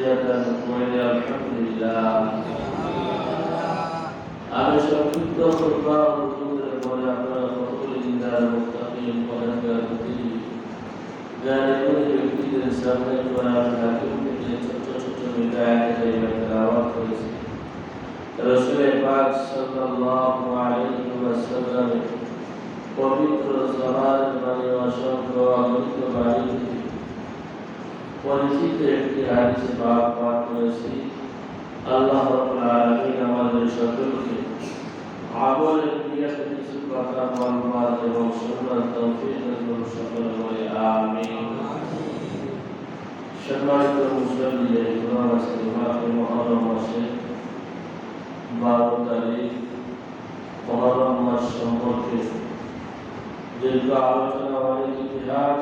تحية وإلى الحمد لله আমি সংক্ষিপ্ত খুতবা হুজুরের পরে আপনারা সকলে জিন্দার মুত্তাকিন পরহেজগার ব্যক্তি জ্ঞানী ব্যক্তিদের সামনে কোরআন হাকিম থেকে ছোট ছোট বিদায় কারিমা তেলাওয়াত করেছি রাসূল পাক সাল্লাল্লাহু আলাইহি ওয়াসাল্লাম পবিত্র সমাজ মানে অসংখ্য অগণিত বাণী থেকে পরিচিত একটি হাদিসে পাক পাঠ করেছি আল্লাহ রাব্বুল আলামিন আমাদের সকলকে আমলের নিয়াতে কিছু কথা বলবার এবং শোনার তৌফিক দান সকল বলে আমিন সম্মানিত মুসল্লি এই কোরআন আছে মাহে মহরম মাসে বারো তারিখ মহরম মাস সম্পর্কে দীর্ঘ আলোচনা অনেক ইতিহাস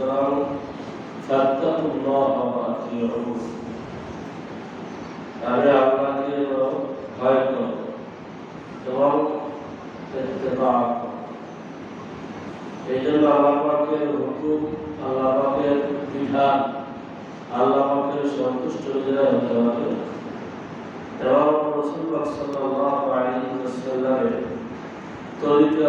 আল্লাহকে এই জন্য আল্লাহ পাকের হুকুম, আল্লাহ পাকের বিধান, আল্লাহ সন্তুষ্ট হৃদয় হতে হবে এবং রসুল পাক সাল্লাল্লাহু আলাইহি ওয়াসাল্লামের তরিকা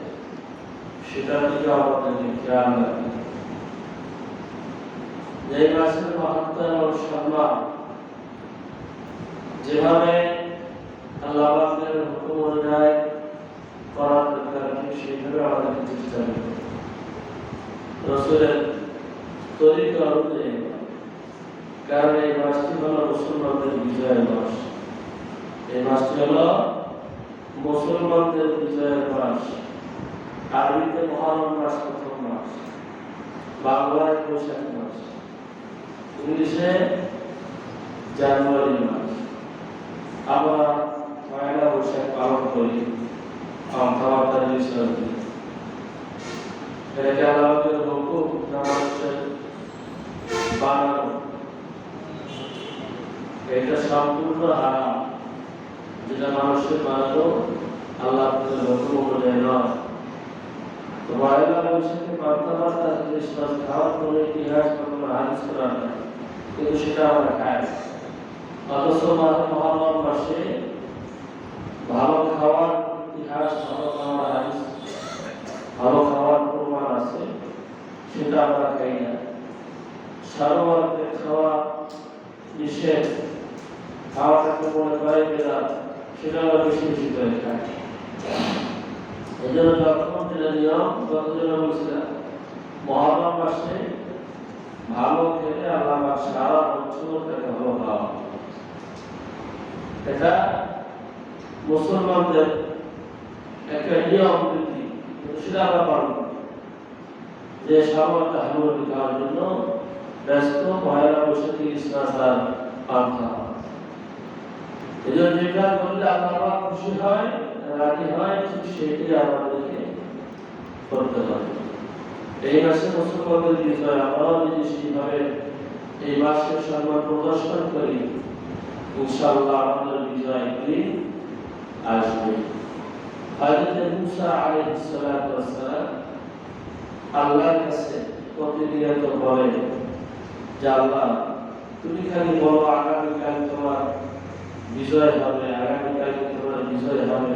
সেটার দিকে আমাদেরকে খেয়াল হবে। যে মাসের মাহাত্ম এবং সম্মান যেভাবে আল্লাহ পাকের হুকুম অনুযায়ী করার দরকার ঠিক সেইভাবে চেষ্টা রসুলের অনুযায়ী, কারণ এই মাসটি হলো মুসলমানদের বিজয়ের মাস এই মাসটি হলো মুসলমানদের বিজয়ের মাস আরবিতে মহারম মাস প্রথম মাস, বাংলায় বৈশাখ মাস, ইংলিশে জানুয়ারি মাস। আমরা পয়লা বৈশাখ পালন করি কথাবার্তা হিসাবে এটাকে আল্লাহের হুকুম মানুষের বানানো। এটা সম্পূর্ণ হারাম। যেটা মানুষের বানানো আল্লাহ হুকুম অনুযায়ী নয়। পয়লা বৈশাখে কথাবার্তা ক্রিসমাস খাওয়ার কোনো ইতিহাস বা কোনো হাদিস করা নাই কিন্তু সেটা আমরা খাই অথচ মহারম মাসে ভালো খাওয়ার ইতিহাস ভালো খাওয়ার হাদিস ভালো খাওয়ার প্রমাণ আছে সেটা আমরা খাই না। সারোয়ারকে খাওয়া নিষেধ খাওয়াটাকে মনে করে বেদা সেটা আমরা বেশি বেশি করে খাই এই জন্য যখন যেটা নিয়ম যতজন বলছিলাম ভালো খেলে আল্লাহ সারা এটা মুসলমানদের একটা নিয়ম কিন্তু সেটা আমরা পালন যে, সামর্থ্য হামুর খাওয়ার জন্য ব্যস্ত পয়লা বৈশাখী স্নাসার পান খাওয়া এই জন্য যেটা করলে আল্লাহ খুশি হয় রাজি হয় ঠিক সেটাই আমাদেরকে করতে হবে এই মাসে মুসলমানদের বিজয়, আমরাও যদি সেইভাবে এই মাসের সম্মান প্রদর্শন করি, ইনশাআল্লাহ আমাদের বিজয় দিন আসবে। হযরত মুসা আলাইহিস সালাতু ওয়াস সালাম আল্লাহর কাছে প্রতিনিয়ত বলেন, যে আল্লাহ, তুমি খালি বলো, আগামীকাল তোমার বিজয় হবে, আগামীকাল তোমার বিজয় হবে।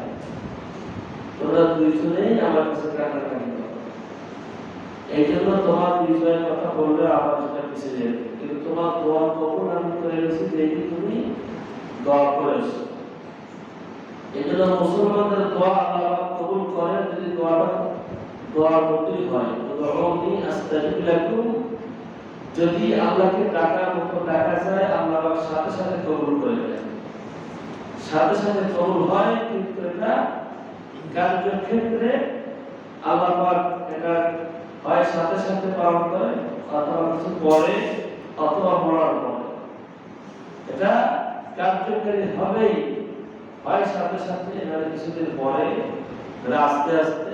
তোমরা দুইজনেই আমার কাছে কান্নাকাটি করো। এই জন্য তোমার দুইজনের কথা বললে আমার সেটা পিছিয়ে যাবে কিন্তু তোমার দোয়া কবুল আমি করে গেছি যে তুমি দোয়া করেছ এই জন্য মুসলমানদের দোয়া আল্লাহ কবুল করেন, যদি দোয়াটা দোয়ার মতোই হয়। দোয়ানি আস্তাজিব লাকুম যদি আল্লাহকে ডাকার মতো ডাকা যায়, আল্লাহ সাথে সাথে কবুল করে দেন সাথে সাথে কবুল হয়, কিন্তু এটা কার্যের ক্ষেত্রে আল্লাহ পাক এটা হয় সাথে সাথে পালন করে, অথবা কিছু পরে অথবা মরার পরে। এটা কার্যকারী হবেই, হয় সাথে সাথে এনারে কিছুদিন পরে আস্তে আস্তে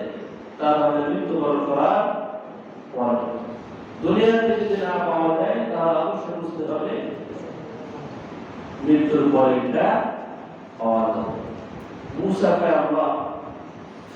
তার মানে মৃত্যুবরণ করার পরে। দুনিয়াতে যদি না পাওয়া যায়, তাহলে অবশ্যই বুঝতে হবে মৃত্যুর পরে এটা পাওয়া যাবে মুসাকে আল্লাহ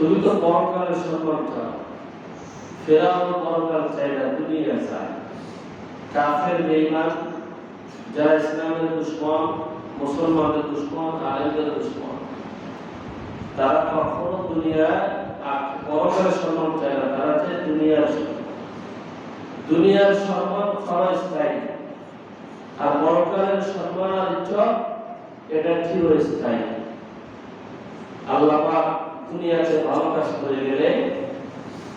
তুমি তো পরকালের চাও ফেরাউন পরকাল চাই না, দুনিয়া চায়। কাফের, বেঈমান, যারা ইসলামের দুশ্মন, মুসলমানদের দুশ্মন, আলেমদের দুশ্মন, তারা কখনো দুনিয়ায় আর পরকালের সম্মান চায় না, তারা চায় দুনিয়ার দুনিয়ার সম্মান ক্ষণস্থায়ী আর পরকালের সম্মান আর ইজ্জত, এটা চিরস্থায়ী। আল্লাহ দুনিয়াতে ভালো কাজ করে গেলে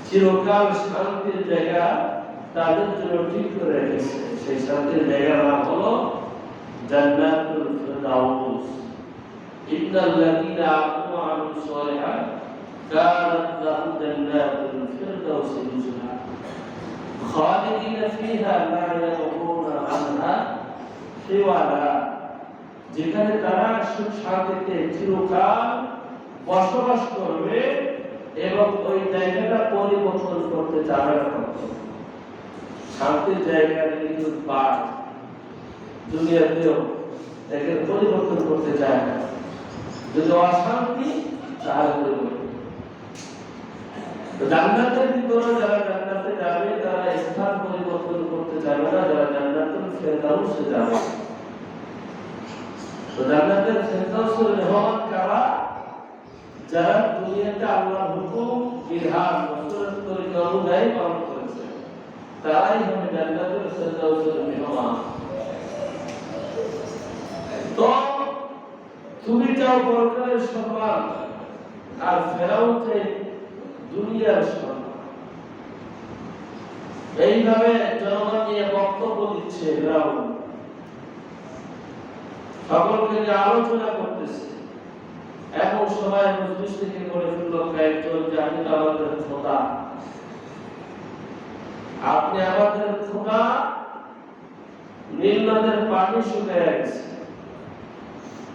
চিরকাল শান্তির জায়গা তাদের জন্য ঠিক করে রেখেছে। সেই শান্তির জায়গার নাম হলো জান্নাতুল ফিরদাউস। ইন্নাল লাযীনা আমানু ওয়া আমিলুস সালিহাত কানাত লাহুম জান্নাতুল ফিরদাউস নুজুলা। খালিদিনা ফিহা লা ইয়াবগুনা আনহা হিওয়ালা যেখানে তারা সুখ শান্তিতে চিরকাল বসবাস করবে এবং ওই জায়গাটা পরিবর্তন করতে যাবে না শান্তির দুনিয়াতেও একে পরিবর্তন করতে চায় না। যদি অশান্তি, তাহলে জান্নাতের ভিতরে যারা জান্নাতে যাবে, তারা স্থান পরিবর্তন করতে যাবে না। যারা জান্নাতুল ফেরদাউসে যাবে। তো জান্নাতের কারা? যারা দুনিয়াতে আল্লাহর হুকুম বিধান রাসূলের তরিকা অনুযায়ী পালন করেছে, তারাই হবে জান্নাতুল ফেরদাউসের মেহমান। তো, তুমি চাও পরকালের সম্মান, আর ফেরাউন চাই দুনিয়ার সম্মান। এইভাবে জনগণ নিয়ে বক্তব্য দিচ্ছে ফেরাউন। সকলকে আলোচনা করতেছে। এমন সময় মজলিস থেকে করে ফেলল কয়েকজন যে তো আমাদের খোদা আপনি আমাদের খোদা নীল নদের পানি শুকিয়ে গেছে।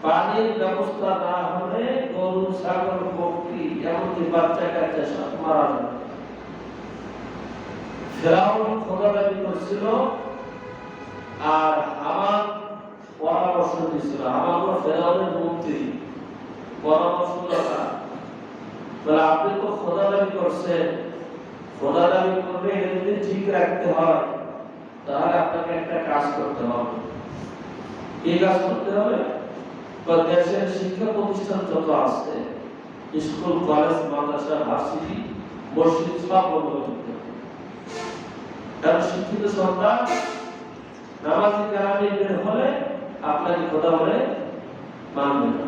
পানির ব্যবস্থা না হলে গরু, ছাগল, বকরি, এমনকি বাচ্চা কাচ্চা সব মারা যাবে। ফেরাউন দাবি করছিল, আর আমার পরামর্শ দিছিল। আমার ফেরাউনের মন্ত্রী। আপনি তো খোদা দাবি করছেন। খোদা দাবি করলে যদি ঠিক রাখতে হয়। তাহলে আপনাকে একটা কাজ করতে হবে। কি কাজ করতে হবে? দেশের শিক্ষা প্রতিষ্ঠান যত আছে, স্কুল, কলেজ, মাদ্রাসা, ভার্সিটি, মসজিদ, সব বন্ধ কারণ শিক্ষিত সন্তান নামাজি কারামি বের হলে আপনাকে খোদা বলে মানবে না।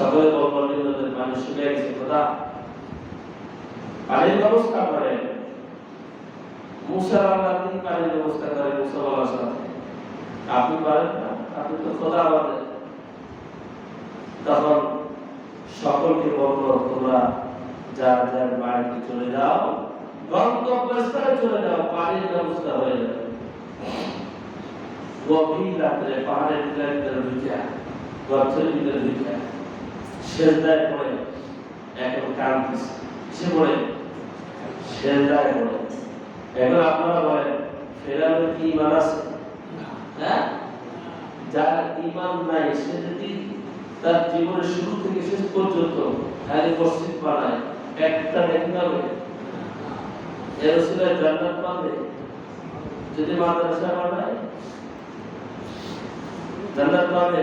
সকলে নিজেদের মানুষ শুনে গেছে, খোদা। পানির ব্যবস্থা করে। মুসার আল্লাহ তিনি পানির ব্যবস্থা করে মুসা বাবার সাথে? আপনি পারেন না? আপনি তো খোদা আমাদের। তখন সকলকে বলব তোমরা যার যার বাড়িতে চলে যাও গন্তব্যস্থানে চলে যাও, পানির ব্যবস্থা হয়ে যাবে। গভীর রাত্রে পাহাড়ের ভিতরে ভিতরে ঢুকে গর্তের ভিতরে ঢুকে সেজদায় পড়ে এখন কাঁদতেছে সে পড়ে সেজদায় পড়ে এখন আপনারা বলেন ফেরাউনের কি ইমান আছে? হ্যাঁ? যার ইমান নাই, সে যদি তার জীবনের শুরু থেকে শেষ পর্যন্ত খালি মসজিদ বানায়, একটা দেখতে হবে এর উসিলায় জান্নাত পাবে যদি মাদ্রাসা বানায়, জান্নাত পাবে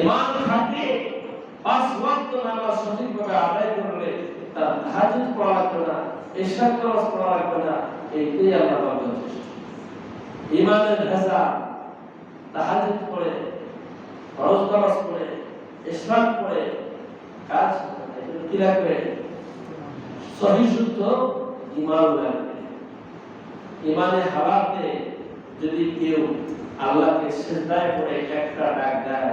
ইমান খাঁটি পাঁচ ওয়াক্ত নামাজ সঠিকভাবে আদায় করলে তার তাহাজ্জুদ পড়া লাগবে না ইশরাক নামাজ পড়া লাগবে না এইটাই আল্লাহ পাক ইমানের ভেজা তাহাজ্জুদ পড়ে পড়ে কাজ কি লাগবে? সহি শুদ্ধ ইমান লাগবে। ইমানে যদি কেউ আল্লাহকে সেজদায় পড়ে, একটা ডাক দেয়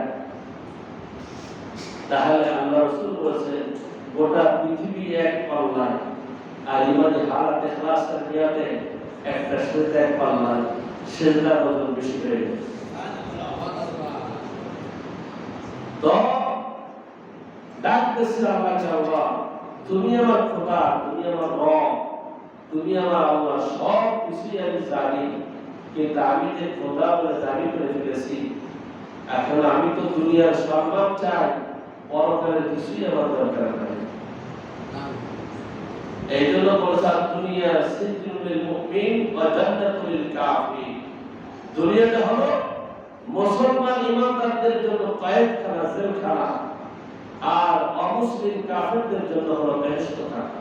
তাহলে আল্লাহ রসুল বলেছেন, গোটা পৃথিবী এক পাল্লায়, আর ইমানে হালাতে খালাসের নিয়াতে একটা এক ওজন বেশি হয়ে গেছে। তো, ডাকতেছে আল্লাহকে আল্লাহ তুমি আমার খোদা, তুমি আমার রব, তুমি আমার আল্লাহ, সব কিছুই আমি জানি, কিন্তু আমি যে খোদা বলে দাবি করে ফেলেছি, এখন আমি তো দুনিয়ার সম্মান চাই পরকালের কিছুই আমার দরকার নাই। এই জন্য বলছে দুনিয়া সিজনুল মুমিন ওয়া জান্নাতুল কাফির। দুনিয়াটা হলো মুসলমান ইমানদারদের জন্য কয়েদখানা জেলখানা আর অমুসলিম কাফেরদের জন্য হলো বেহেশতখানা।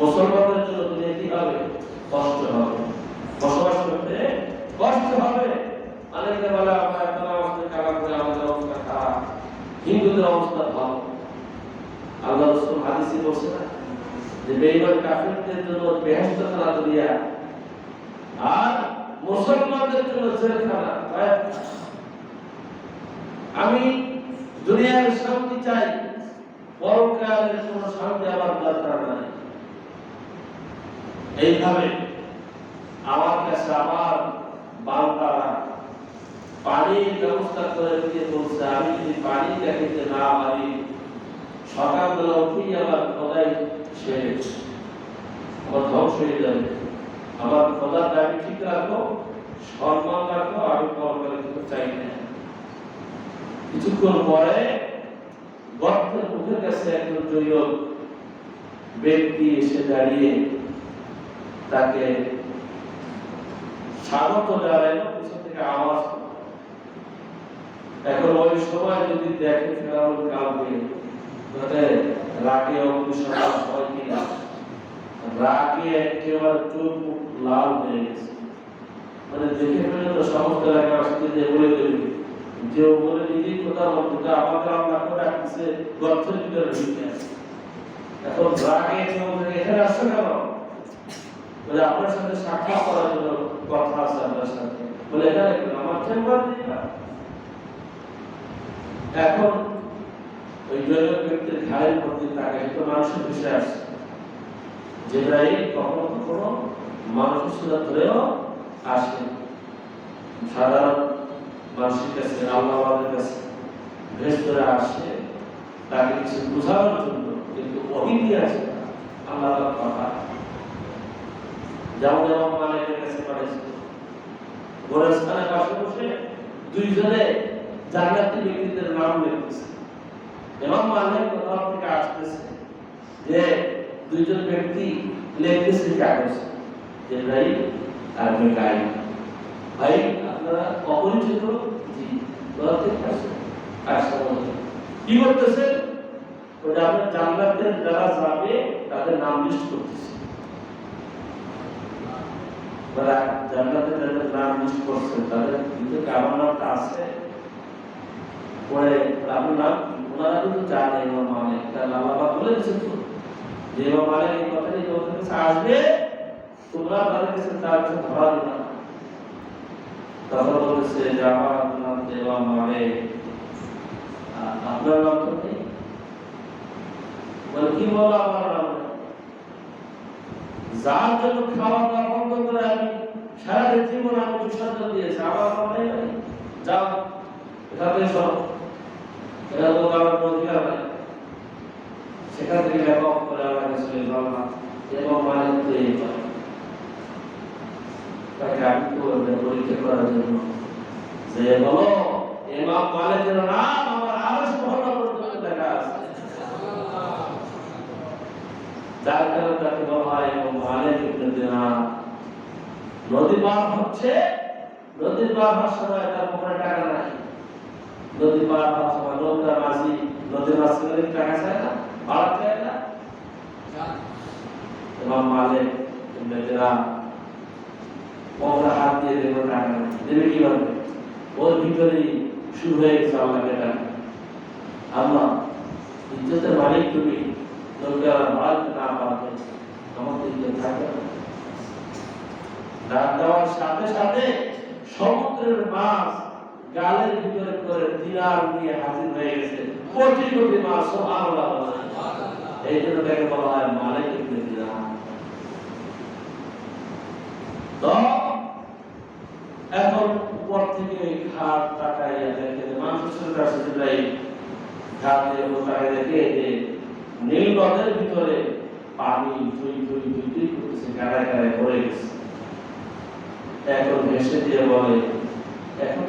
মুসলমানদের জন্য দুনিয়া কি হবে? কষ্ট হবে। বসবাস করতে কষ্ট হবে। অনেকে বলে আমরা এত নামাজ কালাম করে আমাদের অবস্থা খারাপ হিন্দুদের অবস্থা ভালো। আল্লাহ রসুল হাদিসে বলছে না যে, বেঈমান কাফেরদের জন্য বেহেশত খানা দুনিয়া আর মুসলমানদের জন্য জেলখানা আমি দুনিয়ার শান্তি চাই, পরকালের কোন শান্তি আমার দরকার নাই। এইভাবে আমার কাছে আমার বান্দারা পানির ব্যবস্থা করে দিতে বলছে, আমি যদি পানি দেখাতে না পারি, সকালবেলা উঠেই আমার খোদাই শেষ আমার ধ্বংস হয়ে যাবে আমার খোদার দাবি ঠিক রাখো, সম্মান রাখো আমি পরকালে কিছু চাই না কিছুক্ষণ পরে গর্তের মুখের কাছে একজন জৈব ব্যক্তি এসে দাঁড়িয়ে তাকে স্বাগত জানাইল পিছন থেকে আওয়াজ। এখন ওই সময় যদি দেখে ফেরাউন কাউকে তাহলে রাগে অগ্নিসভা হয় কিনা? রাগে একেবারে চোখ মুখ লাল হয়ে গেছে। মানে দেখে ফেলে তো সমস্ত এলাকাবাসীকে যে বলে দেবে, যে ও বলে নিজেই কথা বলতে আমাদের আল্লাহ করে রাখতেছে গর্তের ভিতরে ঢুকে আছে। এখন রাগে এখানে আসছো কেন? বলে, আপনার সাথে সাক্ষাৎ করার জন্য কথা আছে আপনার সাথে। বলে, এখানে আমার চেম্বার এখন ওই জৈব ব্যক্তির ঘায়ের প্রতি তাকে তো মানুষের বিষয় আসছে জিব্রাইল কখনো কখনো মানুষের সুরা ধরেও আসে সাধারণ মানুষের কাছে আল্লাহর কাছে ভেস্তরে আসে, তাকে কিছু বোঝানোর জন্য, কিন্তু অহিনী আছে না। আল্লাহর কথা যেমন যেমন মালিকের কাছে পাঠিয়েছে। গোরস্থানে পাশে বসে দুইজনে জান্নাতি ব্যক্তিদের নাম লিখতেছে এবং মালিক কোথাও থেকে আসতেছে যে দুইজন ব্যক্তি লিখতেছে কাগজ যে ভাই আর মেকাই ভাই আপনারা অপরিচিত জি কোথা থেকে আসেন আসসালামু আলাইকুম। কি করতেছেন ওটা আপনার জান্নাতের যারা যাবে তাদের নাম লিস্ট করতেছে ওরা জান্নাতে যাদের নাম লিস্ট করছে তাদের ভিতরে আমার নামটা আছে পরে কি? ওনারা কিন্তু জানে ইমাম মালিক তাহলে আল্লাহ তো। যে ইমাম মালিক এই কথাটি তোমাদের আসবে, তোমরা তাদের কাছে না। তখন বলেছে, যে আমার নাম ইমাম আপনার নাম তো নেই। বলে, কি বলো আমার নাম? যার খাওয়া দাওয়া বন্ধ করে আমি সারা জীবন দিয়েছি, আমার মনে। যাও, এখান সব এটা তো আমার অধিকার নাই সেখান থেকে লেখক করে আমাকে চলে গেলাম এবং মানে তো এই পারে তাকে আমি তো পরীক্ষা করার জন্য। যে বলো, এমাম মালিকের নাম আমার আরও মহল্লা পর্যন্ত দেখা আছে। যার কারণে তাকে বলা হয় এবং মালিক ইবনে দিনার। নদী পার হচ্ছে, নদী পার হওয়ার সময় তার পকেটে টাকা নাই। নদী পার হওয়ার সময় মাঝি, নদীর টাকা চায় না? ভাড়া চায় না? হাত দিয়ে টাকা দেবে ওর শুরু হয়ে গেছে ইজ্জতের মালিক তুমি না আমাদের ইজ্জত থাকবে দেওয়ার সাথে সাথে সমুদ্রের মাছ গালের ভিতরে করে দিনার নিয়ে হাজির হয়ে গেছে। কোটি কোটি মাছ সুবহানাল্লাহ এই জন্য তাকে বলা হয় মালিক ইবনে দিনার তো, এখন উপর থেকে ঘাট তাকাইয়া দেখে মানুষের কাছে যেটাই ঘাট তাকাই দেখে যে নীল নদের ভিতরে পানি ধুই ধুই ধুই ধুই করতেছে গাড়ায় গাড়ায় ভরে গেছে। এখন ভেসে দিয়ে বলে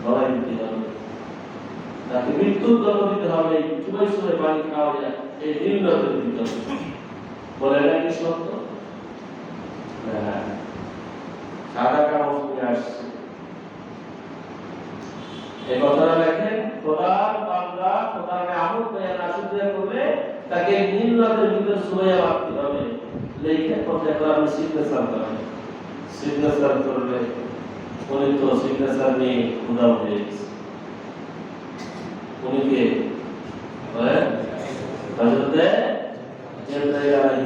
ধরাই দিতে হবে। তাকে মৃত্যুর দণ্ড দিতে হবে চুবাই সুবাই পানি খাওয়া যায় এই নীল নদের ভিতরে বলে এটা কি সত্য? হ্যাঁ। সাদা কাগজ নিয়ে আসছে। এই কথাটা লেখেন খোদার বান্দা খোদার আমল পেয়ে না শুক্রিয়া করলে তাকে নীল নদের ভিতরে সুবাইয়া রাখতে হবে। লেখে কথা করে আমি সিগনেচার করেন সিগনেচার করলে উনি তো সিগনেচার নিয়ে উদাও হয়ে গেছে। উনি কে? হজরতে জিব্রাইল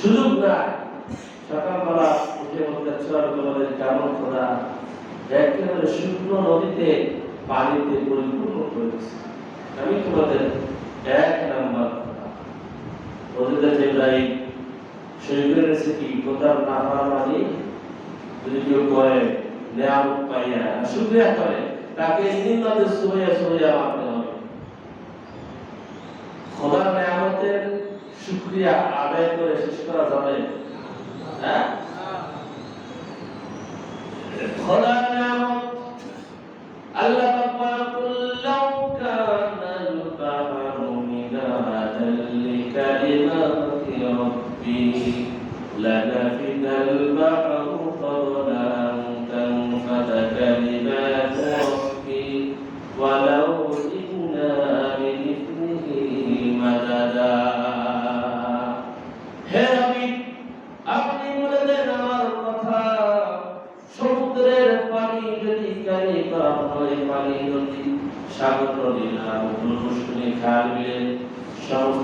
সুযোগ নাই। সকালবেলা উঠে বলতে চল শুকনো নদীতে পানিতে পরিপূর্ণ করেছে আমি তোমাদের এক নাম্বার খোদা ওদের যেটাই শরীরের রেসিপি কি না মানে যদি কেউ করে নেয়ামত পাইয়া শুক্রিয়া করে। তাকে নিম্নদের সুমাইয়া সুমাইয়া মানতে হবে। খোদার নেয়ামতের শুক্রিয়া আদায় করে শেষ করা যাবে।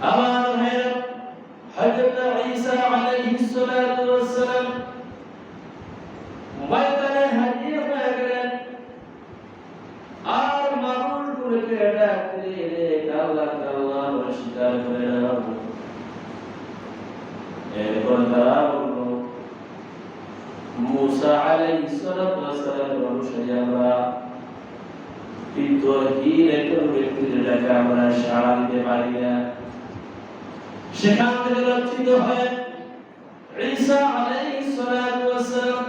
আমার ভাইয়েরা হযরত ঈসা আলাইহিস সালাতু ওয়াস সালাম ময়দানে হাজির হয়ে গেলেন আর মানুষগুলোকে ডাকতে কাল্লা কাল্লা বলে স্বীকার করে নাও এরপর তারা বলল মুসা আলাইহিস সালাতু ওয়াস সালামের অনুসারী আমরা বিদ্রোহীন একজন ব্যক্তির ডাকে আমরা সাড়া দিতে পারি না সেখান থেকে রক্ষিত হয়ে ঈসা আলাইহিস সালাতু ওয়াস সালাম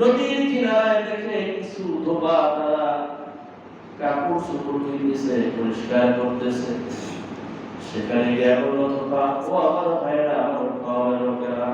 নদীর কিনারায় দেখে কিছু ধোবা তারা কাপড় চোপড় কিনতেছে পরিষ্কার করতেছে। সেখানে গিয়ে বলল ধোবা ও আমার ভাইরা আমার লোকেরা